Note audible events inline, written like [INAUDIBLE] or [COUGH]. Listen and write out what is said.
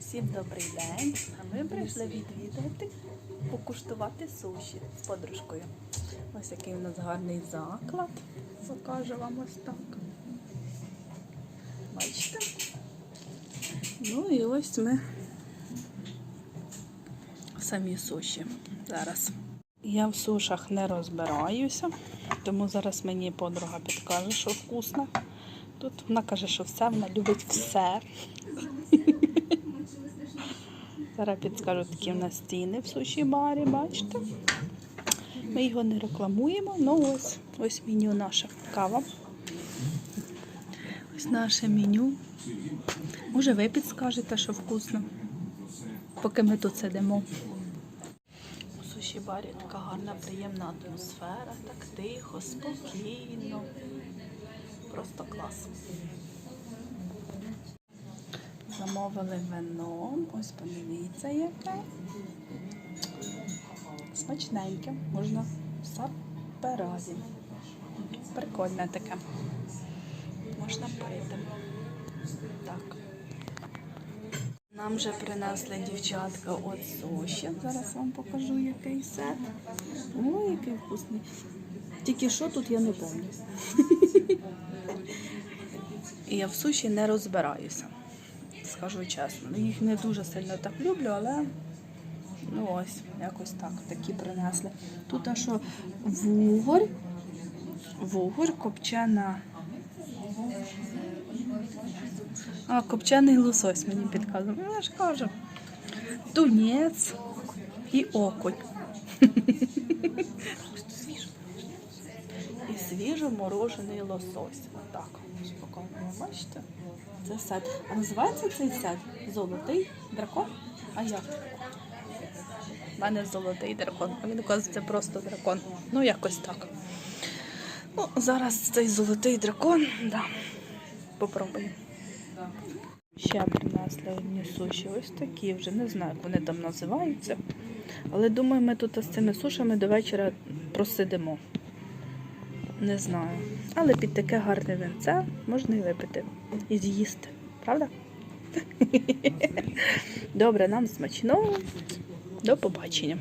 Всім добрий день. А ми прийшли відвідати, покуштувати суші з подружкою. Ось який у нас гарний заклад. Покажу вам ось так. Бачите? Ну і ось ми самі суші зараз. Я в сушах не розбираюся, тому зараз мені подруга підкаже, що вкусно. Тут вона каже, що все, вона любить все. Зараз підскажу такі в нас стіни в суші барі, бачите? Ми його не рекламуємо, ну ось ось меню наше. Кава. Ось наше меню. Може, ви підскажете, що вкусно, поки ми тут сидимо. У суші барі така гарна, приємна атмосфера, так тихо, спокійно. Просто клас. Замовили вино. Ось подивіться яке. Смачненьке, можна в саперазі. Прикольне таке. Можна пити. Так. Нам вже принесли дівчатка от суші. Зараз вам покажу який сет. Ой, який вкусний. Тільки що тут я не пам'ятаю. І [LAUGHS] я в суші не розбираюся, скажу чесно. Ну, Їх не дуже сильно так люблю, але ну ось, якось так, такі принесли. Тут а що вугор, вугор, копчена. А, копчений лосось мені підказує. Ну, я ж кажу. Тунець і окунь. [LAUGHS] І свіжо морожений лосось. Отак. Спокійно, бачите? Це сет. А називається цей сет Золотий дракон? А як? У мене золотий дракон, а він оказується просто дракон. Ну, якось так. Ну, зараз цей золотий дракон, да. Попробуємо. Ще принесли одні суші. Ось такі вже. Не знаю, як вони там називаються. Але думаю, ми тут з цими сушами до вечора просидимо. Не знаю. Але під таке гарне винце можна і випити. І з'їсти. Правда? Добре, нам смачно. До побачення.